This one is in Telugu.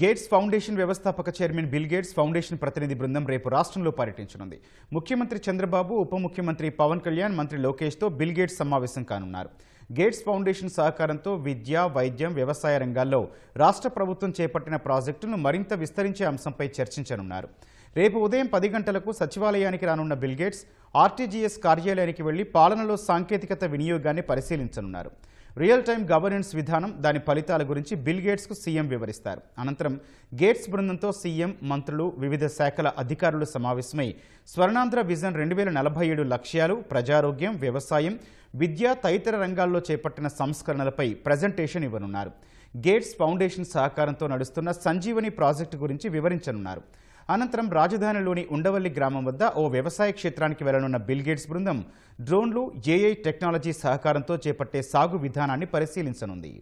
గేట్స్ ఫౌండేషన్ వ్యవస్థాపక చైర్మన్ బిల్ గేట్స్ ఫౌండేషన్ ప్రతినిధి బృందం రేపు రాష్ట్రంలో పర్యటించనుంది. ముఖ్యమంత్రి చంద్రబాబు ఉప ముఖ్యమంత్రి పవన్ కళ్యాణ్ మంత్రి లోకేష్తో బిల్ గేట్స్ సమావేశం కానున్నారు. గేట్స్ ఫౌండేషన్ సహకారంతో విద్య వైద్యం వ్యవసాయ రంగాల్లో రాష్ట్ర ప్రభుత్వం చేపట్టిన ప్రాజెక్టులను మరింత విస్తరించే అంశంపై చర్చించనున్నారు. రేపు ఉదయం పది గంటలకు సచివాలయానికి రానున్న బిల్గేట్స్ ఆర్టీజీఎస్ కార్యాలయానికి వెళ్ళి పాలనలో సాంకేతికత వినియోగాన్ని పరిశీలించనున్నారు. రియల్ టైం గవర్నెన్స్ విధానం దాని ఫలితాల గురించి బిల్ గేట్స్కు సీఎం వివరిస్తారు. అనంతరం గేట్స్ బృందంతో సీఎం మంత్రులు వివిధ శాఖల అధికారులు సమావేశమై స్వర్ణాంధ్ర విజన్ రెండు వేల నలభై ఏడు లక్ష్యాలు ప్రజారోగ్యం వ్యవసాయం విద్య తదితర రంగాల్లో చేపట్టిన సంస్కరణలపై ప్రజెంటేషన్ ఇవ్వనున్నారు. గేట్స్ ఫౌండేషన్ సహకారంతో నడుస్తున్న సంజీవని ప్రాజెక్టు గురించి వివరించనున్నారు. అనంతరం రాజధానిలోని ఉండవల్లి గ్రామం వద్ద ఓ వ్యవసాయ క్షేత్రానికి వెళ్ళనున్న బిల్ గేట్స్ బృందం డ్రోన్లు ఏఐ టెక్నాలజీ సహకారంతో చేపట్టే సాగు విధానాన్ని పరిశీలించనుంది.